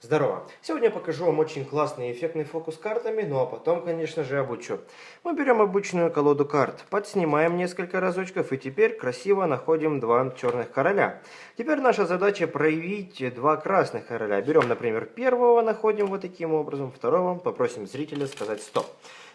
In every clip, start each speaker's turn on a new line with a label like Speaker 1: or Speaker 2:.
Speaker 1: Здорово! Сегодня я покажу вам очень классный эффектный фокус картами, ну а потом, конечно же, обучу. Мы берем обычную колоду карт, подснимаем несколько разочков и теперь красиво находим два черных короля. Теперь наша задача проявить два красных короля. Берем, например, первого, находим вот таким образом, второго попросим зрителя сказать стоп.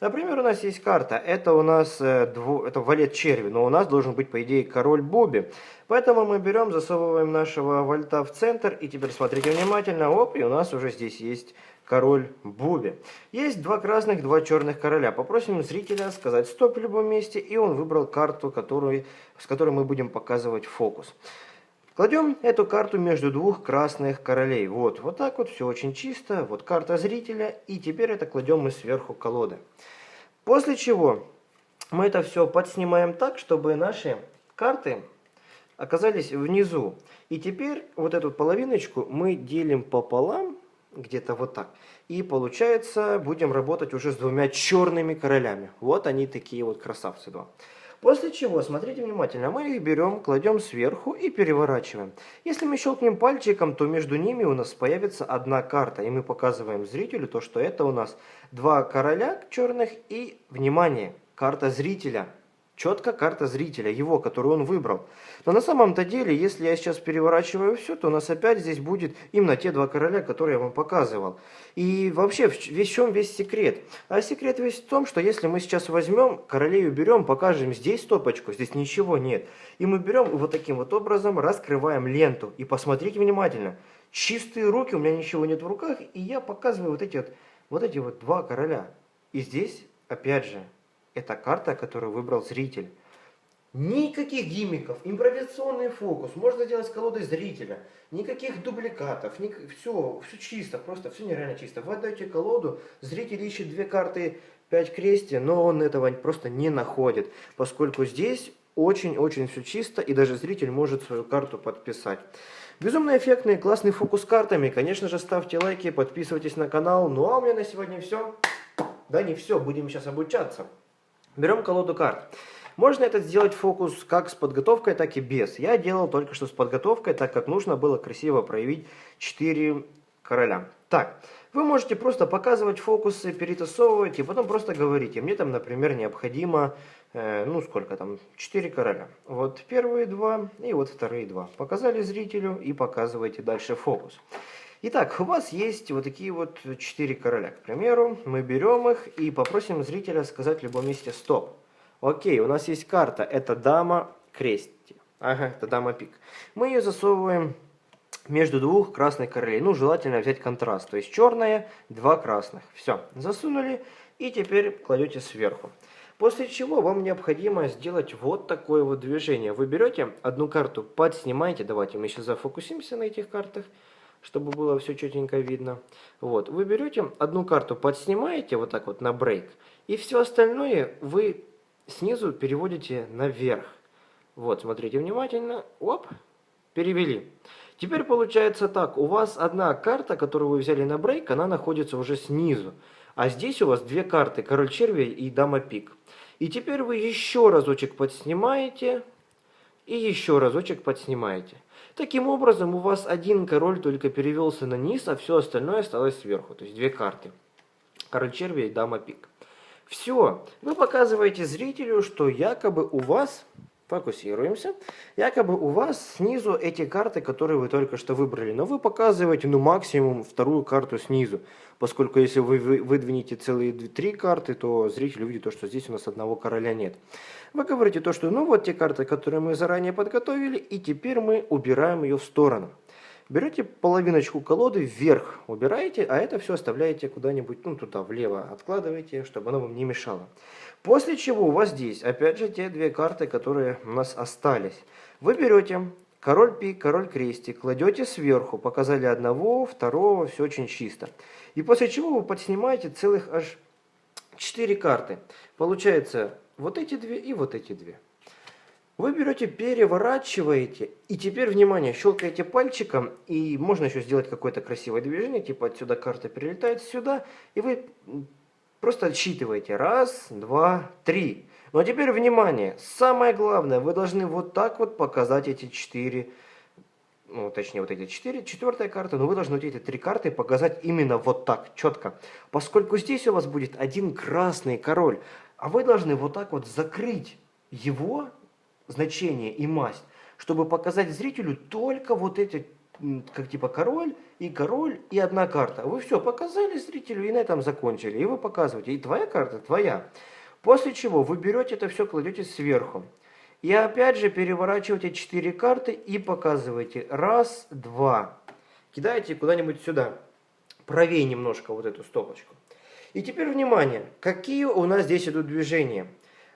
Speaker 1: Например, у нас есть карта, это у нас э, дво, это валет черви, но у нас должен быть, по идее, король Боби. Поэтому мы берем, засовываем нашего вальта в центр, и теперь смотрите внимательно, оп, и у нас уже здесь есть король Буби. Есть два красных, два черных короля. Попросим зрителя сказать стоп в любом месте, и он выбрал карту, которую, с которой мы будем показывать фокус. Кладем эту карту между двух красных королей. Вот, вот так вот, все очень чисто. Вот карта зрителя. И теперь это кладем мы сверху колоды. После чего мы это все подснимаем так, чтобы наши карты оказались внизу. И теперь вот эту половиночку мы делим пополам, где-то вот так. И получается, будем работать уже с двумя черными королями. Вот они такие вот красавцы два. После чего, смотрите внимательно, мы их берем, кладем сверху и переворачиваем. Если мы щелкнем пальчиком, то между ними у нас появится одна карта. И мы показываем зрителю то, что это у нас два короля черных и, внимание, карта зрителя четко карта зрителя, его, которую он выбрал. Но на самом-то деле, если я сейчас переворачиваю все, то у нас опять здесь будет именно те два короля, которые я вам показывал. И вообще, в чем весь секрет? А секрет весь в том, что если мы сейчас возьмем, королей уберем, покажем здесь стопочку, здесь ничего нет. И мы берем вот таким вот образом раскрываем ленту. И посмотрите внимательно. Чистые руки, у меня ничего нет в руках, и я показываю вот эти вот, вот эти вот два короля. И здесь, опять же, это карта, которую выбрал зритель. Никаких гиммиков, импровизационный фокус, можно сделать с колодой зрителя, никаких дубликатов, ник... все, все чисто, просто все нереально чисто. Вы отдаете колоду, зритель ищет две карты 5 крести, но он этого просто не находит, поскольку здесь очень-очень все чисто, и даже зритель может свою карту подписать. Безумно эффектный, классный фокус с картами. Конечно же, ставьте лайки, подписывайтесь на канал. Ну а у меня на сегодня все. Да не все, будем сейчас обучаться. Берем колоду карт. Можно это сделать фокус как с подготовкой, так и без. Я делал только что с подготовкой, так как нужно было красиво проявить 4 короля. Так, вы можете просто показывать фокусы, перетасовывать и потом просто говорите. Мне там, например, необходимо, э, ну сколько там, 4 короля. Вот первые два и вот вторые два. Показали зрителю и показывайте дальше фокус. Итак, у вас есть вот такие вот четыре короля. К примеру, мы берем их и попросим зрителя сказать в любом месте «стоп». Окей, у нас есть карта. Это дама крести. Ага, это дама пик. Мы ее засовываем между двух красных королей. Ну, желательно взять контраст. То есть черное, два красных. Все, засунули и теперь кладете сверху. После чего вам необходимо сделать вот такое вот движение. Вы берете одну карту, подснимаете. Давайте мы сейчас зафокусимся на этих картах чтобы было все четенько видно. Вот, вы берете одну карту, подснимаете вот так вот на брейк, и все остальное вы снизу переводите наверх. Вот, смотрите внимательно, оп, перевели. Теперь получается так, у вас одна карта, которую вы взяли на брейк, она находится уже снизу. А здесь у вас две карты, король червя и дама пик. И теперь вы еще разочек подснимаете и еще разочек подснимаете. Таким образом, у вас один король только перевелся на низ, а все остальное осталось сверху. То есть две карты. Король червя и дама пик. Все. Вы показываете зрителю, что якобы у вас Фокусируемся. Якобы у вас снизу эти карты, которые вы только что выбрали, но вы показываете ну максимум вторую карту снизу, поскольку если вы выдвинете целые три карты, то зритель увидит то, что здесь у нас одного короля нет. Вы говорите то, что ну вот те карты, которые мы заранее подготовили, и теперь мы убираем ее в сторону. Берете половиночку колоды вверх, убираете, а это все оставляете куда-нибудь, ну туда, влево откладываете, чтобы оно вам не мешало. После чего у вас здесь, опять же, те две карты, которые у нас остались. Вы берете король пик, король крестик, кладете сверху, показали одного, второго, все очень чисто. И после чего вы подснимаете целых аж 4 карты. Получается вот эти две и вот эти две. Вы берете, переворачиваете, и теперь, внимание, щелкаете пальчиком, и можно еще сделать какое-то красивое движение, типа отсюда карта перелетает сюда, и вы просто отсчитываете. Раз, два, три. Но теперь, внимание, самое главное, вы должны вот так вот показать эти четыре ну, точнее, вот эти четыре, четвертая карта, но вы должны вот эти три карты показать именно вот так, четко. Поскольку здесь у вас будет один красный король, а вы должны вот так вот закрыть его значение и масть, чтобы показать зрителю только вот эти, как типа король и король и одна карта. Вы все показали зрителю и на этом закончили. И вы показываете, и твоя карта твоя. После чего вы берете это все, кладете сверху. И опять же переворачиваете 4 карты и показываете. Раз, два. Кидаете куда-нибудь сюда. Правее немножко вот эту стопочку. И теперь внимание, какие у нас здесь идут движения.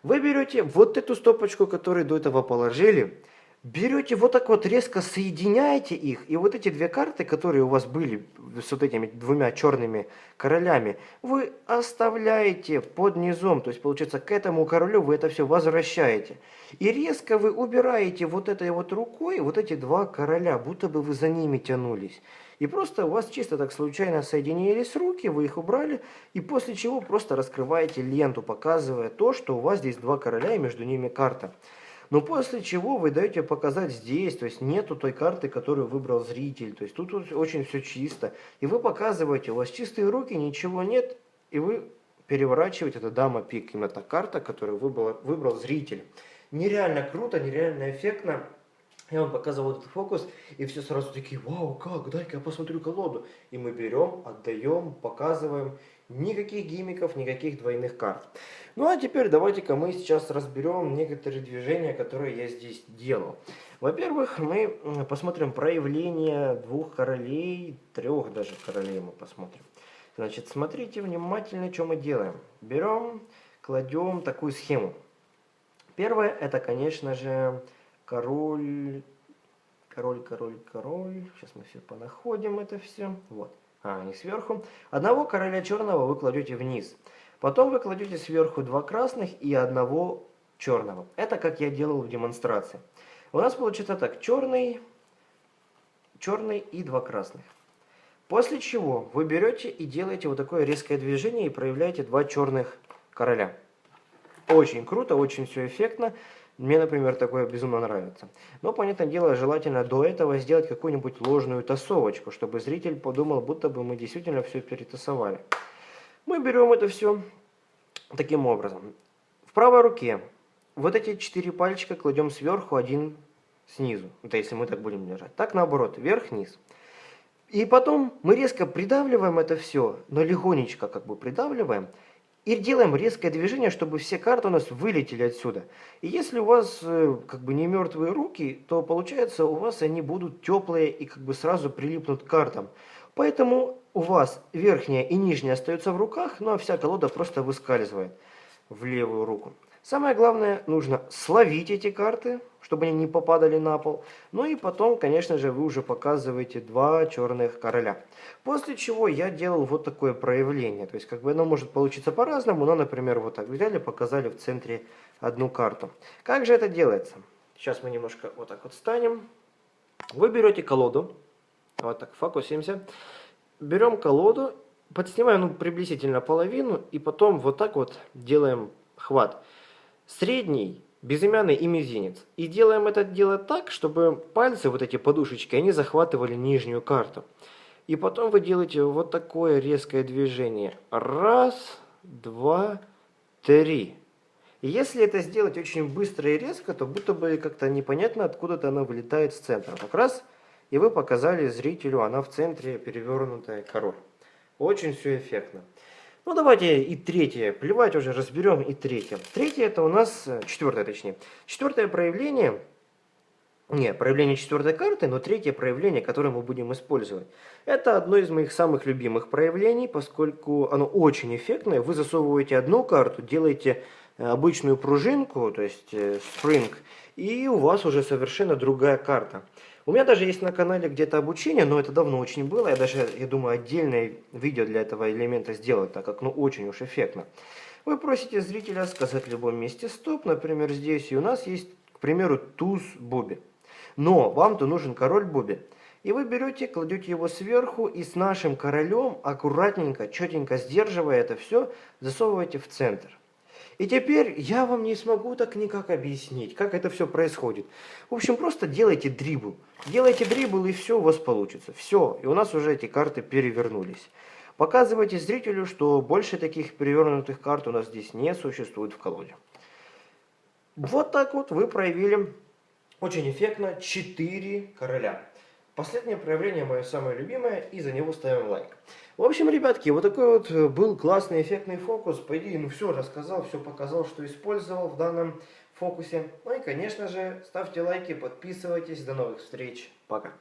Speaker 1: Вы берете вот эту стопочку, которую до этого положили, берете вот так вот резко соединяете их, и вот эти две карты, которые у вас были с вот этими двумя черными королями, вы оставляете под низом, то есть получается к этому королю вы это все возвращаете. И резко вы убираете вот этой вот рукой вот эти два короля, будто бы вы за ними тянулись. И просто у вас чисто так случайно соединились руки, вы их убрали, и после чего просто раскрываете ленту, показывая то, что у вас здесь два короля и между ними карта. Но после чего вы даете показать здесь, то есть нету той карты, которую выбрал зритель. То есть тут очень все чисто. И вы показываете, у вас чистые руки, ничего нет, и вы переворачиваете, это дама пик, именно та карта, которую выбрал, выбрал зритель. Нереально круто, нереально эффектно. Я вам показывал этот фокус, и все сразу такие, вау, как, дай-ка я посмотрю колоду. И мы берем, отдаем, показываем. Никаких гимиков, никаких двойных карт. Ну а теперь давайте-ка мы сейчас разберем некоторые движения, которые я здесь делал. Во-первых, мы посмотрим проявление двух королей, трех даже королей мы посмотрим. Значит, смотрите внимательно, что мы делаем. Берем, кладем такую схему. Первое, это, конечно же, король, король, король, король. Сейчас мы все понаходим это все. Вот а они сверху. Одного короля черного вы кладете вниз. Потом вы кладете сверху два красных и одного черного. Это как я делал в демонстрации. У нас получится так, черный, черный и два красных. После чего вы берете и делаете вот такое резкое движение и проявляете два черных короля. Очень круто, очень все эффектно. Мне, например, такое безумно нравится. Но, понятное дело, желательно до этого сделать какую-нибудь ложную тасовочку, чтобы зритель подумал, будто бы мы действительно все перетасовали. Мы берем это все таким образом. В правой руке вот эти четыре пальчика кладем сверху, один снизу. Это если мы так будем держать. Так наоборот, вверх-вниз. И потом мы резко придавливаем это все, но легонечко как бы придавливаем. И делаем резкое движение, чтобы все карты у нас вылетели отсюда. И если у вас э, как бы не мертвые руки, то получается у вас они будут теплые и как бы сразу прилипнут к картам. Поэтому у вас верхняя и нижняя остаются в руках, ну а вся колода просто выскальзывает в левую руку. Самое главное, нужно словить эти карты, чтобы они не попадали на пол. Ну и потом, конечно же, вы уже показываете два черных короля. После чего я делал вот такое проявление. То есть, как бы оно может получиться по-разному, но, например, вот так взяли, показали в центре одну карту. Как же это делается? Сейчас мы немножко вот так вот станем. Вы берете колоду, вот так фокусимся. Берем колоду, подснимаем ну, приблизительно половину, и потом вот так вот делаем хват средний, безымянный и мизинец. И делаем это дело так, чтобы пальцы, вот эти подушечки, они захватывали нижнюю карту. И потом вы делаете вот такое резкое движение. Раз, два, три. И если это сделать очень быстро и резко, то будто бы как-то непонятно, откуда-то она вылетает с центра. Как раз и вы показали зрителю, она в центре перевернутая король. Очень все эффектно. Ну, давайте и третье. Плевать уже, разберем и третье. Третье это у нас, э, четвертое точнее. Четвертое проявление, не, проявление четвертой карты, но третье проявление, которое мы будем использовать. Это одно из моих самых любимых проявлений, поскольку оно очень эффектное. Вы засовываете одну карту, делаете э, обычную пружинку, то есть э, спринг, и у вас уже совершенно другая карта. У меня даже есть на канале где-то обучение, но это давно очень было. Я даже, я думаю, отдельное видео для этого элемента сделать, так как ну очень уж эффектно. Вы просите зрителя сказать в любом месте стоп, например, здесь, и у нас есть, к примеру, туз Боби. Но вам-то нужен король Боби. И вы берете, кладете его сверху и с нашим королем аккуратненько, четенько сдерживая это все, засовываете в центр. И теперь я вам не смогу так никак объяснить, как это все происходит. В общем, просто делайте дрибл. Делайте дрибл, и все у вас получится. Все, и у нас уже эти карты перевернулись. Показывайте зрителю, что больше таких перевернутых карт у нас здесь не существует в колоде. Вот так вот вы проявили очень эффектно 4 короля. Последнее проявление мое самое любимое, и за него ставим лайк. В общем, ребятки, вот такой вот был классный эффектный фокус. По идее, ну все рассказал, все показал, что использовал в данном фокусе. Ну и, конечно же, ставьте лайки, подписывайтесь. До новых встреч. Пока.